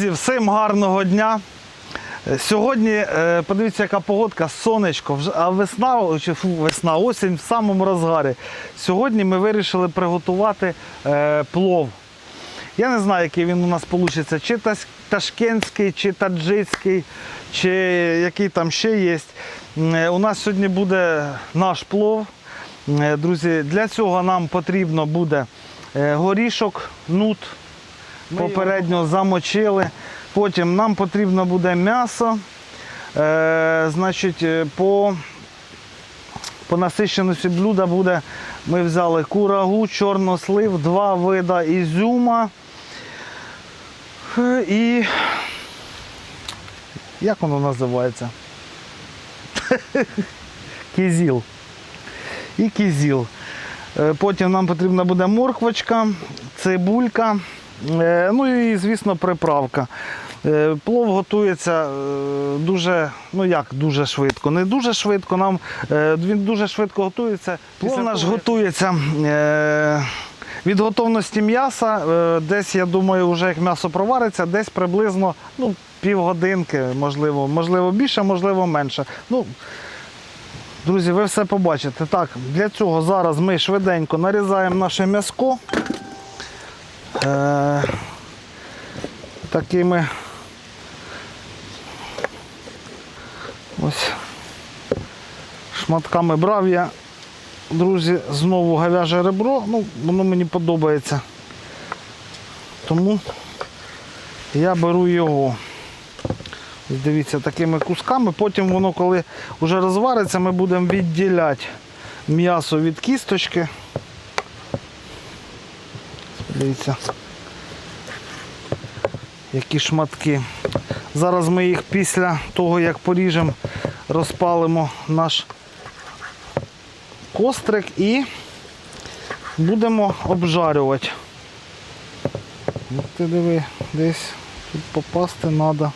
Друзі, всім гарного дня. Сьогодні е, подивіться, яка погодка, сонечко, а весна, чи весна, осінь в самому розгарі. Сьогодні ми вирішили приготувати е, плов. Я не знаю, який він у нас вийде, чи ташкентський, чи таджицький, чи який там ще є. Е, У нас сьогодні буде наш плов. Друзі, для цього нам потрібно буде горішок, нут, попередньо замочили. Потім нам потрібно буде м'ясо. Е, значить, е, по, по насищеності блюда буде, ми взяли курагу, чорнослив, два вида ізюма. Е, І як воно називається? Кізіл. І кізіл. Е, Потім нам потрібна буде морквочка, цибулька, ну і, звісно, приправка. Е, Плов готується е, дуже, ну як дуже швидко. Не дуже швидко, нам е, він дуже швидко готується. Плов Після наш готується е, від готовності м'яса. е, Десь, я думаю, вже як м'ясо провариться, десь приблизно ну, півгодинки, можливо, можливо більше, можливо менше. Ну, Друзі, ви все побачите. Так, для цього зараз ми швиденько нарізаємо наше м'яско. Е, такими ось шматками брав я, друзі, знову говяже ребро. Ну, воно мені подобається. Тому я беру його. Дивіться, такими кусками. Потім воно, коли вже розвариться, ми будемо відділяти м'ясо від кісточки. Дивіться, які шматки. Зараз ми їх після того, як поріжемо, розпалимо наш кострик і будемо обжарювати. Ти диви, десь тут попасти треба.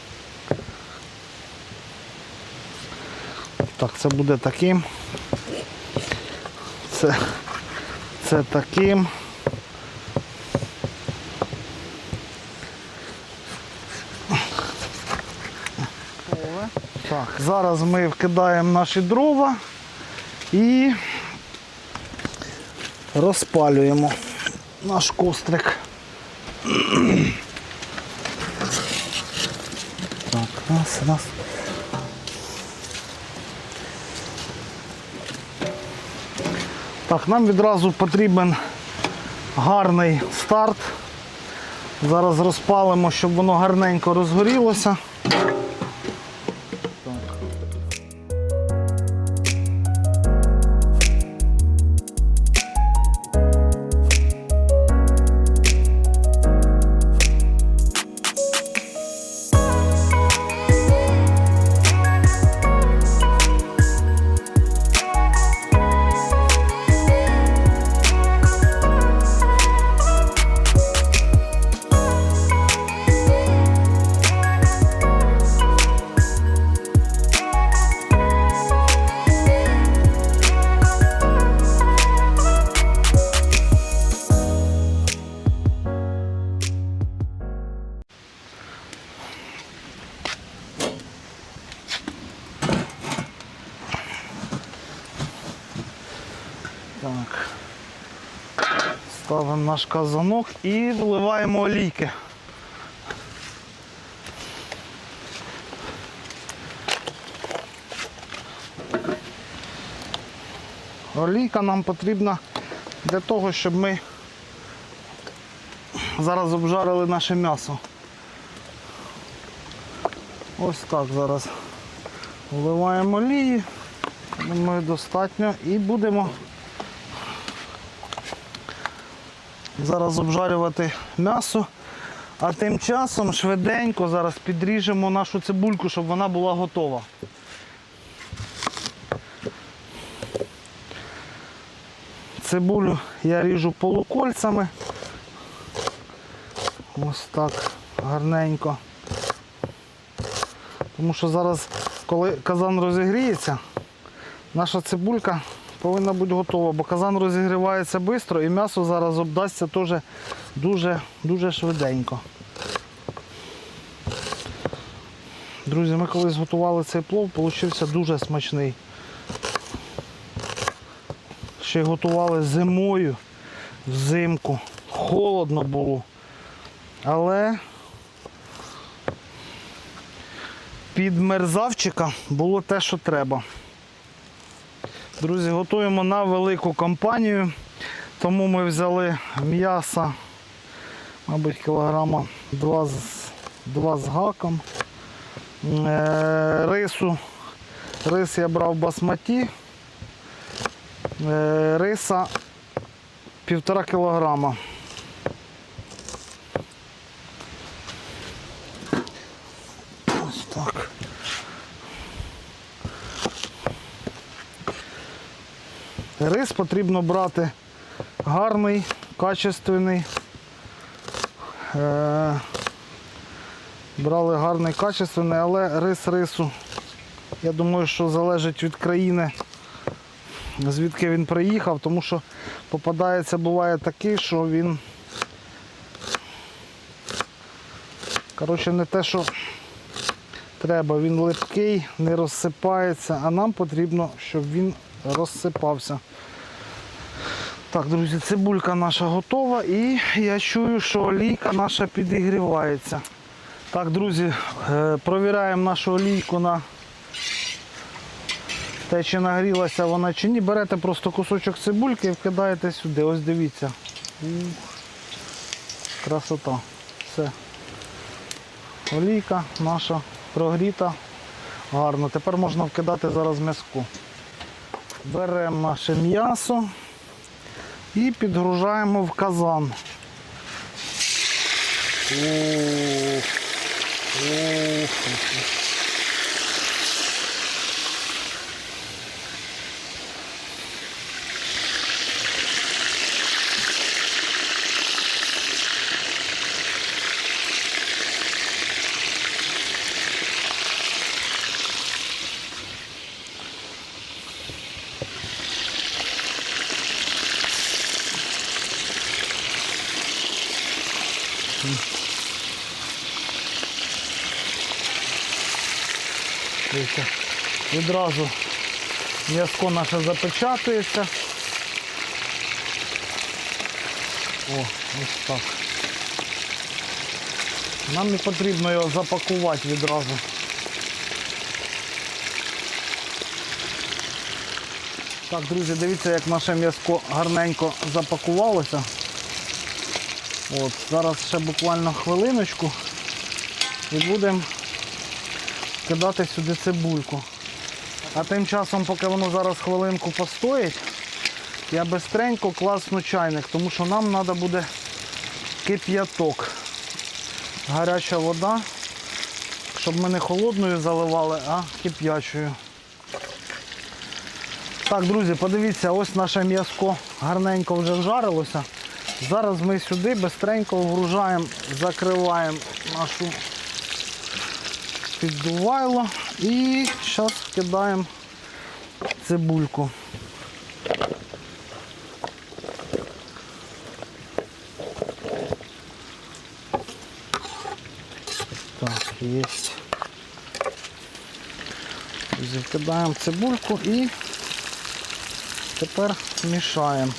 Так, це буде таким. Це, це таким. Так, зараз ми вкидаємо наші дрова і розпалюємо наш кострик. Так, раз, раз. Так, нам відразу потрібен гарний старт. Зараз розпалимо, щоб воно гарненько розгорілося. Ставимо наш казанок і вливаємо олійки. Олійка нам потрібна для того, щоб ми зараз обжарили наше м'ясо. Ось так зараз вливаємо олії. Думаю, достатньо і будемо зараз обжарювати м'ясо. А тим часом швиденько зараз підріжемо нашу цибульку, щоб вона була готова. Цибулю я ріжу полукольцями. Ось так гарненько. Тому що зараз, коли казан розігріється, наша цибулька повинна бути готова, бо казан розігрівається швидко і м'ясо зараз обдасться теж дуже, дуже швиденько. Друзі, ми колись готували цей плов, получився дуже смачний. Ще готували зимою, взимку. Холодно було. Але під мерзавчика було те, що треба. Друзі, готуємо на велику компанію, тому ми взяли м'яса, мабуть, кілограма 2 з, 2 з гаком. Е, рису. Рис я брав басматі. Е, риса півтора кілограма. Ось так. Рис потрібно брати. Гарний, качественний. Е, брали гарний, качественний, але рис рису, я думаю, що залежить від країни, звідки він приїхав, тому що попадається, буває такий, що він коротше, не те, що треба, він липкий, не розсипається, а нам потрібно, щоб він розсипався. Так, друзі, цибулька наша готова і я чую, що олійка наша підігрівається. Так, друзі, е, провіряємо нашу олійку на те, чи нагрілася вона чи ні. Берете просто кусочок цибульки і вкидаєте сюди. Ось дивіться. Ух, красота. Все. Олійка наша прогріта. Гарно. Тепер можна вкидати зараз м'язку. Беремо наше м'ясо і підгружаємо в казан. Ух. Ух. Дивіться, Відразу м'язко наше запечатується. О, ось так. Нам не потрібно його запакувати відразу. Так, друзі, дивіться, як наше м'язко гарненько запакувалося. От, Зараз ще буквально хвилиночку і будемо кидати сюди цибульку. А тим часом, поки воно зараз хвилинку постоїть, я бистренько класну чайник, тому що нам треба буде кип'яток. Гаряча вода, щоб ми не холодною заливали, а кип'ячою. Так, друзі, подивіться, ось наше м'язко гарненько вже вжарилося. Зараз ми сюди бистренько вгружаємо, закриваємо нашу піддувайло і зараз вкидаємо цибульку. Так, є. Вкидаємо цибульку і тепер мішаємо.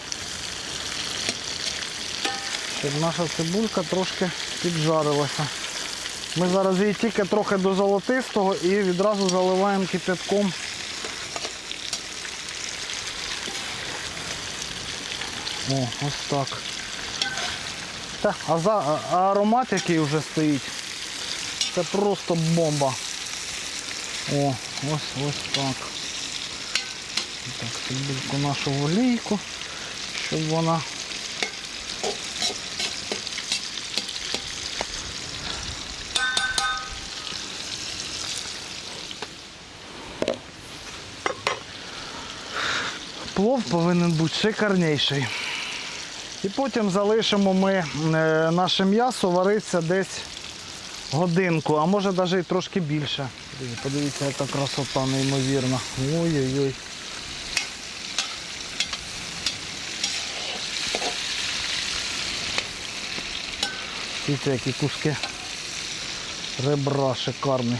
Щоб наша цибулька трошки піджарилася. Ми зараз її тільки трохи до золотистого і відразу заливаємо кипятком. О, ось так. Та, а, за, а аромат, який вже стоїть, це просто бомба. О, ось ось так. Так, нашу олійку, щоб вона плов повинен бути шикарніший. І потім залишимо ми е, наше м'ясо вариться десь годинку, а може навіть і трошки більше. Подивіться, яка красота неймовірна. Ой-ой-ой. Дивіться, які куски ребра шикарні.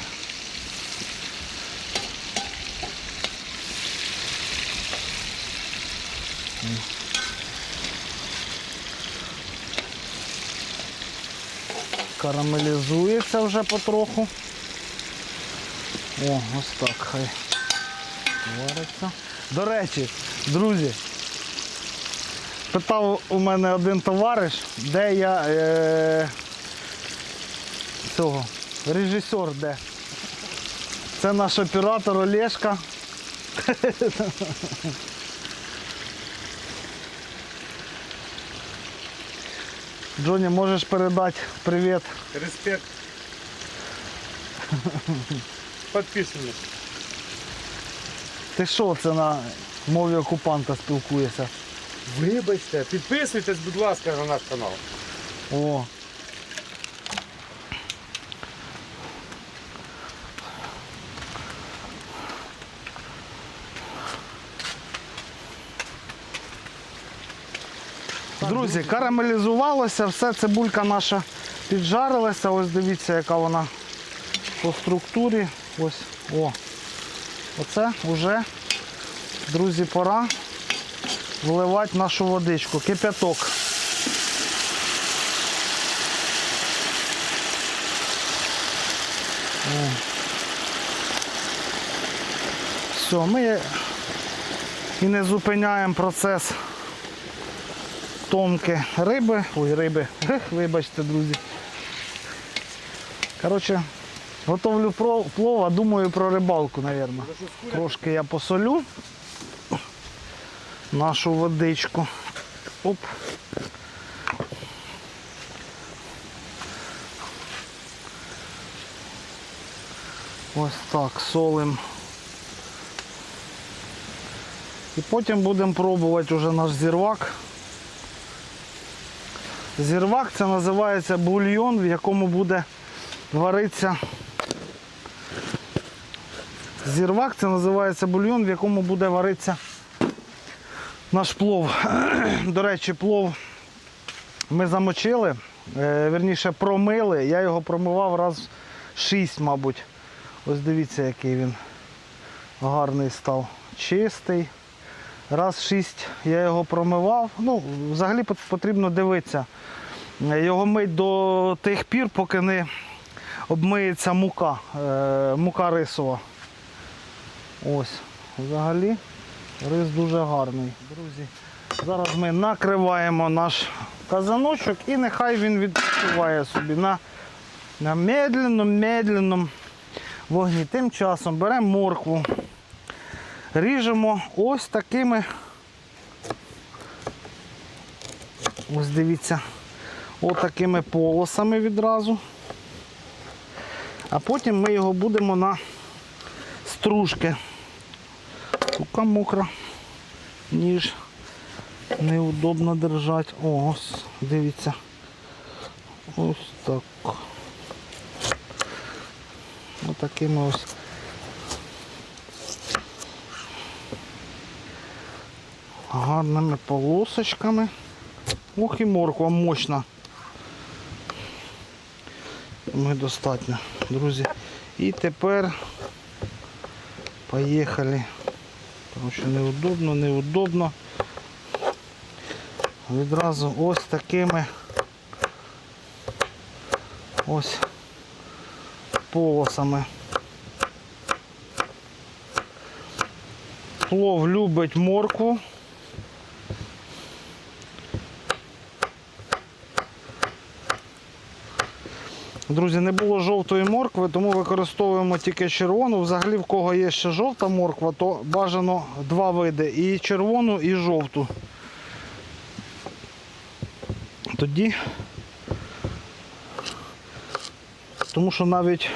Карамелізується вже потроху. О, ось так хай вариться. До речі, друзі, питав у мене один товариш, де я е, цього, режисер де. Це наш оператор Олешка. Джоні, можеш передати привіт. Респект. Подписывайтесь. Ти що це на мові окупанта спілкуєшся? Вибачте, підписуйтесь, будь ласка, на наш канал. О. Друзі, карамелізувалося, все, цибулька наша піджарилася. Ось дивіться, яка вона по структурі. Ось, о. Оце вже, друзі, пора вливати нашу водичку. Кип'яток. Все, ми і не зупиняємо процес томки риби. Ой, риби. Вибачте, друзі. Коротше, готовлю плов, а думаю про рибалку, мабуть. Трошки я посолю нашу водичку. Оп. Ось так, солим. І потім будемо пробувати вже наш зірвак. Зірвак це називається бульйон, в якому буде варитися. Зірвак це називається бульйон, в якому буде варитися наш плов. До речі, плов ми замочили, е, вірніше промили. Я його промивав раз 6, мабуть. Ось дивіться, який він гарний став. Чистий. Раз 6 я його промивав. Ну, взагалі потрібно дивитися. Його мить до тих пір, поки не обмиється мука, е, мука рисова. Ось. Взагалі рис дуже гарний. Друзі, зараз ми накриваємо наш казаночок і нехай він відпочиває собі на, на медленному, медленному вогні. Тим часом беремо моркву, ріжемо ось такими. Ось дивіться, ось такими полосами відразу. А потім ми його будемо на стружки. Сука мокра, ніж неудобно держати. Ось, дивіться. Ось так. Ось такими ось. Гарними полосочками. Ох і морква мощна. Ми достатньо, друзі. І тепер поїхали. Тому що неудобно, неудобно. Відразу ось такими ось полосами. Плов любить моркву. Друзі, не було жовтої моркви, тому використовуємо тільки червону. Взагалі, в кого є ще жовта морква, то бажано два види. І червону, і жовту. Тоді. Тому що навіть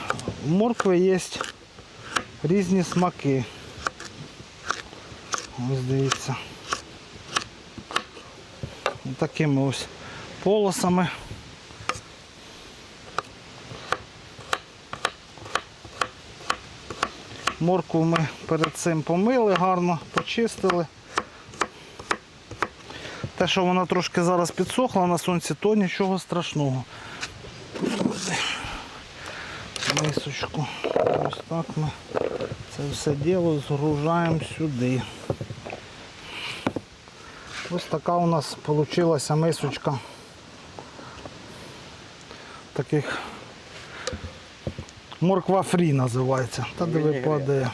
в моркви є різні смаки. Ось дивіться. Такими ось полосами. Моркву ми перед цим помили, гарно почистили. Те, що вона трошки зараз підсохла на сонці, то нічого страшного. Мисочку. Ось так ми це все діло згружаємо сюди. Ось така у нас вийшла мисочка таких морква фрі називається. Та диви Вінігрет. падає.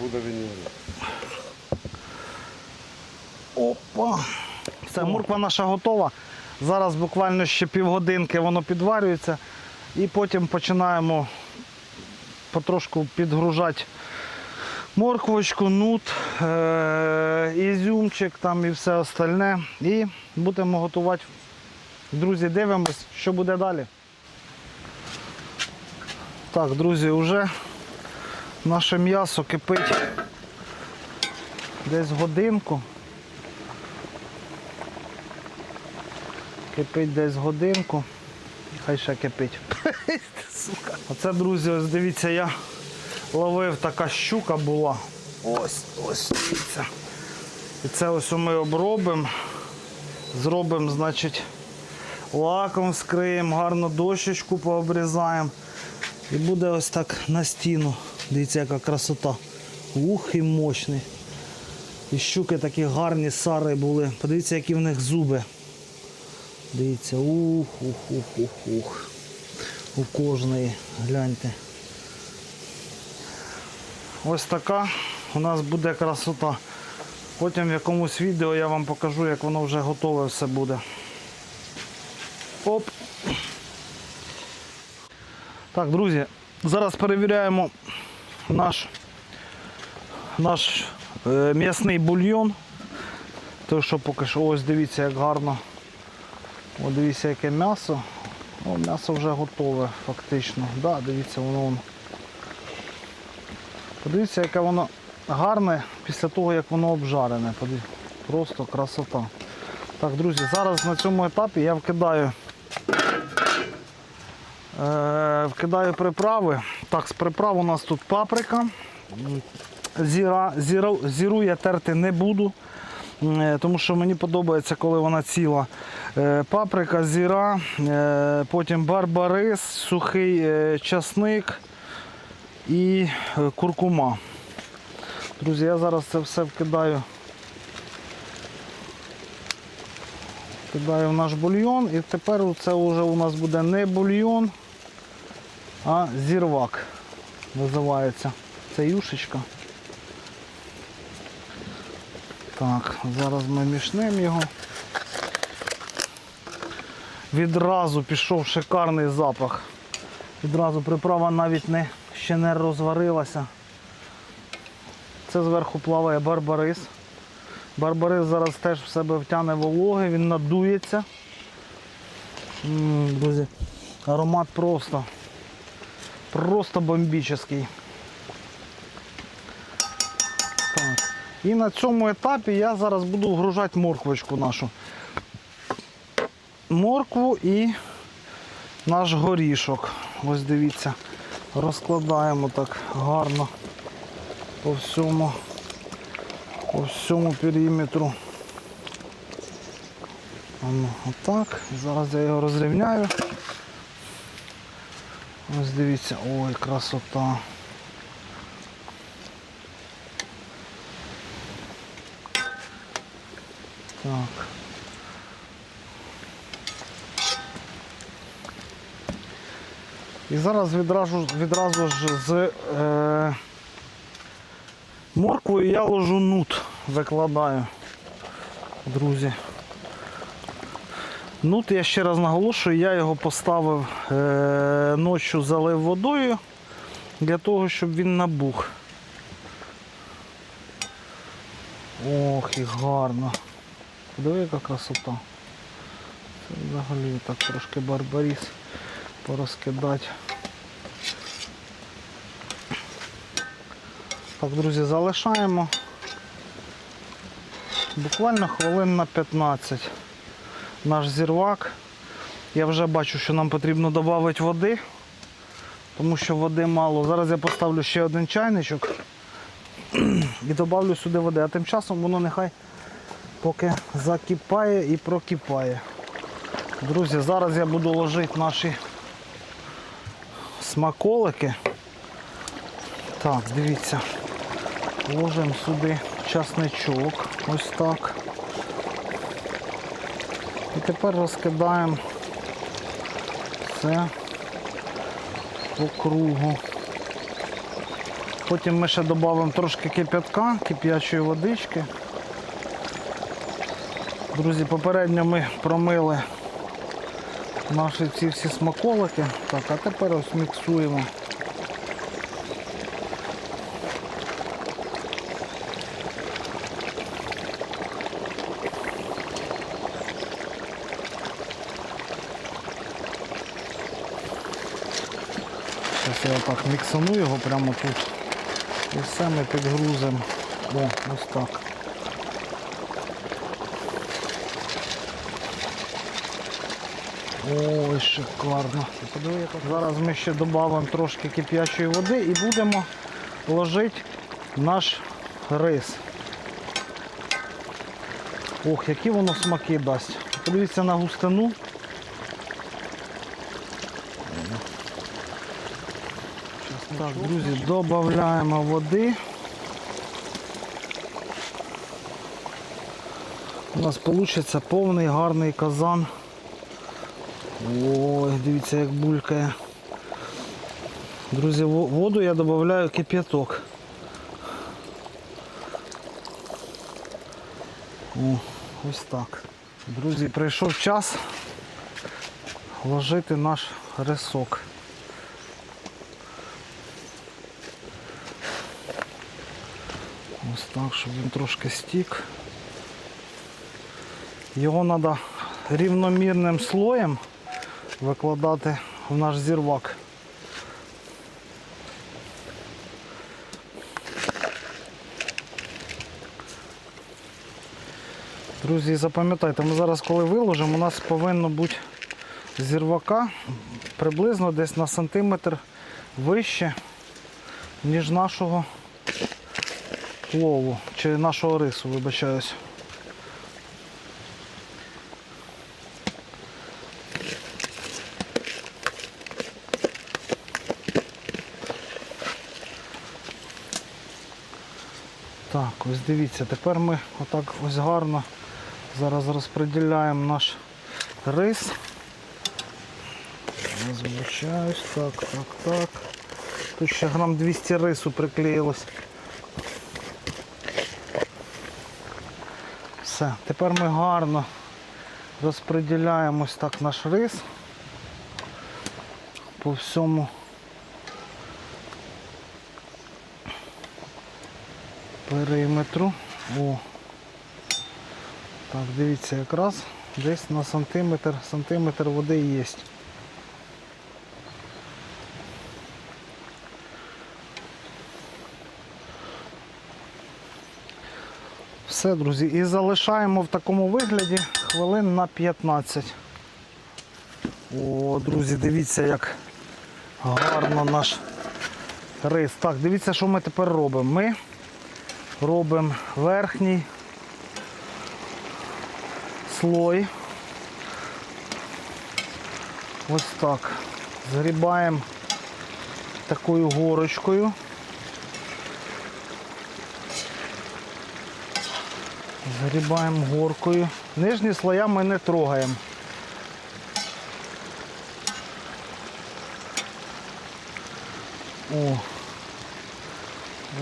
Буде він. Опа. Все, морква наша готова. Зараз буквально ще півгодинки воно підварюється. І потім починаємо потрошку підгружати морквочку, нут, е- ізюмчик там і все остальне. І будемо готувати. Друзі, дивимось, що буде далі. Так, друзі, вже наше м'ясо кипить десь годинку. Кипить десь годинку. Хай ще кипить. Оце, друзі, ось дивіться, я ловив така щука була. Ось, ось, дивіться. І це ось ми обробимо. Зробимо, значить, лаком скриємо, гарно дощечку пообрізаємо. І буде ось так на стіну. Дивіться, яка красота. Ух і мощний. І щуки такі гарні сари були. Подивіться, які в них зуби. Дивіться, ух, ух, ух, ух, ух. У кожної, гляньте. Ось така у нас буде красота. Потім в якомусь відео я вам покажу, як воно вже готове все буде. Оп. Так, друзі, зараз перевіряємо наш, наш е, м'ясний бульйон. Той, що поки що, ось дивіться, як гарно. О, дивіться, яке м'ясо. О, м'ясо вже готове фактично. Да, дивіться, воно. воно. Подивіться, яке воно гарне після того, як воно обжарене. Просто красота. Так, друзі, зараз на цьому етапі я вкидаю. Е, вкидаю приправи. Так, з приправ у нас тут паприка. Зіра, зіру, зіру я терти не буду, е, тому що мені подобається, коли вона ціла. Е, Паприка, зіра, потім барбарис, сухий часник і куркума. Друзі, я зараз це все вкидаю. Вкидаю в наш бульйон і тепер це вже у нас буде не бульйон, а зірвак називається. Це юшечка. Так, зараз ми мішнемо його. Відразу пішов шикарний запах. Відразу приправа навіть не, ще не розварилася. Це зверху плаває барбарис. Барбарис зараз теж в себе втягне вологи, він надується. М, Друзі, аромат просто. Просто бомбічний. Так. І на цьому етапі я зараз буду вгружати морквочку нашу. Моркву і наш горішок. Ось дивіться, розкладаємо так гарно по всьому, по всьому периметру. Отак. Зараз я його розрівняю. Ось дивіться, ой, красота. Так. І зараз відразу, відразу ж з е, морквою я ложу нут, викладаю, друзі. Нут, я ще раз наголошую, я його поставив е, ночі, залив водою для того, щоб він набух. Ох, і гарно. Диви, яка красота. Це взагалі так трошки барбаріс порозкидати. Так, друзі, залишаємо буквально хвилин на 15 наш зірвак. Я вже бачу, що нам потрібно додати води, тому що води мало. Зараз я поставлю ще один чайничок і додавлю сюди води, а тим часом воно нехай поки закипає і прокипає. Друзі, зараз я буду ложити наші смаколики. Так, дивіться. Ложимо сюди часничок. Ось так. Тепер розкидаємо це по кругу. Потім ми ще додамо трошки кип'ятка, кип'ячої водички. Друзі, попередньо ми промили наші ці всі смаколики. Так, а тепер ось міксуємо. Зараз я так міксану його прямо тут. І все ми підгрузимо. О, ось так. Ой, шикарно. Зараз ми ще додамо трошки кип'ячої води і будемо ложити наш рис. Ох, які воно смаки дасть. Подивіться на густину. Так, друзі, додаємо води. У нас вийде повний гарний казан. Ой, дивіться, як булькає. Друзі, воду я додаю кип'яток. О, ось так. Друзі, прийшов час вложити наш рисок. Так, щоб він трошки стік. Його треба рівномірним слоєм викладати в наш зірвак. Друзі, запам'ятайте, ми зараз коли виложимо, у нас повинно бути зірвака приблизно десь на сантиметр вище, ніж нашого плову чи нашого рису, вибачаюсь. Так, ось дивіться, тепер ми отак ось гарно зараз розподіляємо наш рис. Звичаюсь, так, так, так. Тут ще грам 200 рису приклеїлось. Все, тепер ми гарно розподіляємо так наш рис по всьому периметру. О. Так, дивіться, якраз десь на сантиметр, сантиметр води є. Все, друзі, і залишаємо в такому вигляді хвилин на 15. О, друзі, дивіться, як гарно наш рис. Так, дивіться, що ми тепер робимо. Ми робимо верхній слой. Ось так. Згрібаємо такою горочкою. Згрібаємо горкою. Нижні слоя ми не трогаємо. О,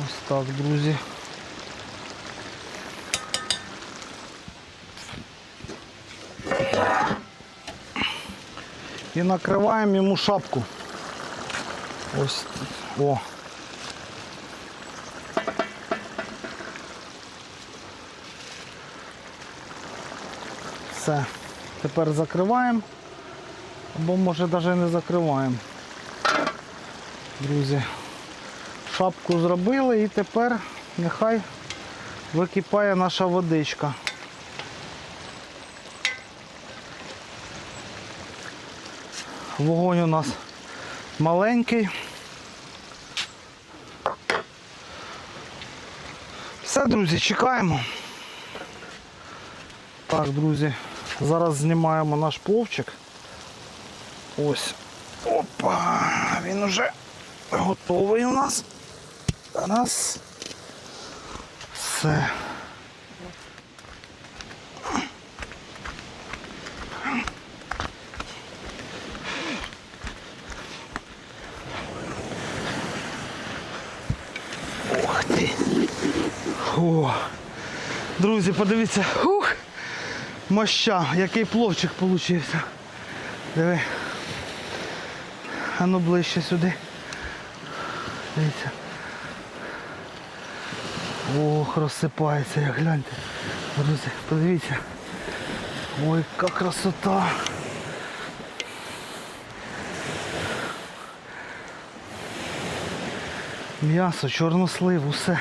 ось так, друзі. І накриваємо йому шапку. Ось. О. Все. Тепер закриваємо. Або може навіть не закриваємо. Друзі. Шапку зробили і тепер нехай википає наша водичка. Вогонь у нас маленький. Все, друзі, чекаємо. Так, друзі, Зараз знімаємо наш пловчик. Ось. Опа, він уже готовий у нас. Раз. Все. Ох ти. О. Друзі, подивіться. Фу моща, який пловчик получився. Диви. А ближче сюди. Дивіться. Ох, розсипається, як гляньте. Друзі, подивіться. Ой, яка красота. М'ясо, чорнослив, усе.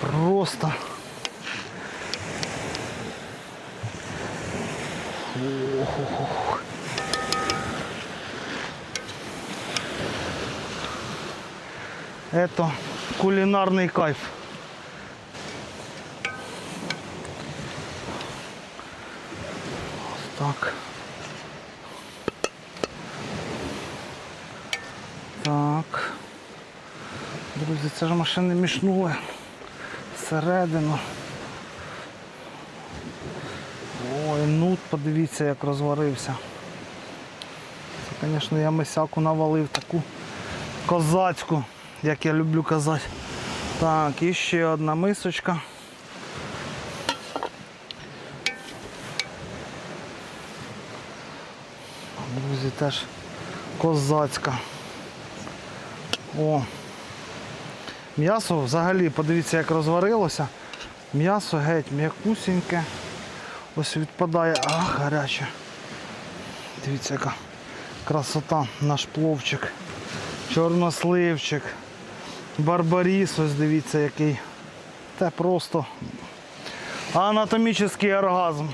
Просто. Это кулинарный кайф. Так. Так. Друзі, це ж машини мішнули всередину. Ой, нут, подивіться, як розварився. Це, звісно, я мисяку навалив таку козацьку, як я люблю казати. Так, і ще одна мисочка. Друзі, теж козацька. О. М'ясо взагалі, подивіться, як розварилося. М'ясо геть м'якусіньке. Ось відпадає, ах, гаряче. Дивіться, яка красота, наш пловчик. Чорносливчик. Барбаріс, ось дивіться який. Це просто анатомічний оргазм.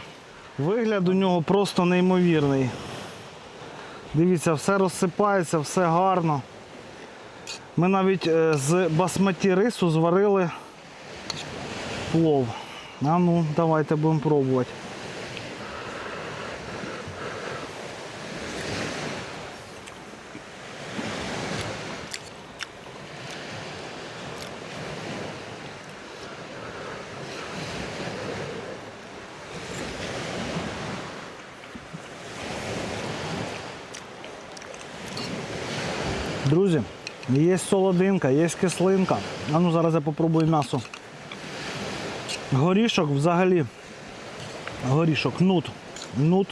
Вигляд у нього просто неймовірний. Дивіться, все розсипається, все гарно. Ми навіть е, з басматі рису зварили плов. А ну, давайте будемо пробувати. Друзі, є солодинка, є кислинка. А ну зараз я попробую м'ясо. Горішок взагалі. Горішок, нут. Нут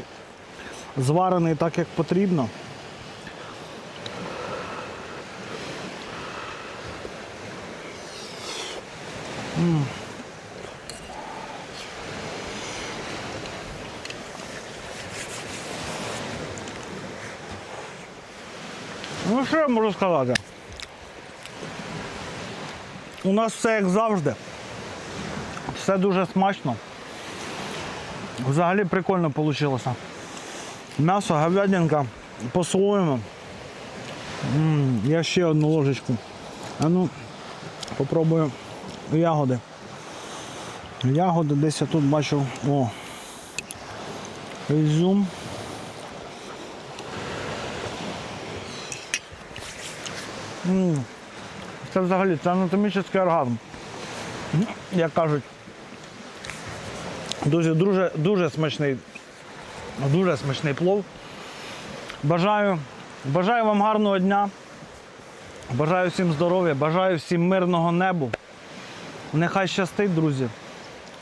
зварений так, як потрібно. М. Ну, що я можу сказати? У нас все як завжди. Все дуже смачно. Взагалі прикольно вийшло. М'ясо, говядинка по-своєму. Я ще одну ложечку. А ну, попробую ягоди. Ягоди десь я тут бачу. О. Ізюм. М. Це взагалі це анатомічний оргазм. Як кажуть. Дуже, дуже, дуже смачний, дуже смачний плов. Бажаю, бажаю вам гарного дня. Бажаю всім здоров'я, бажаю всім мирного небу. Нехай щастить, друзі.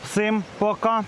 Всім пока.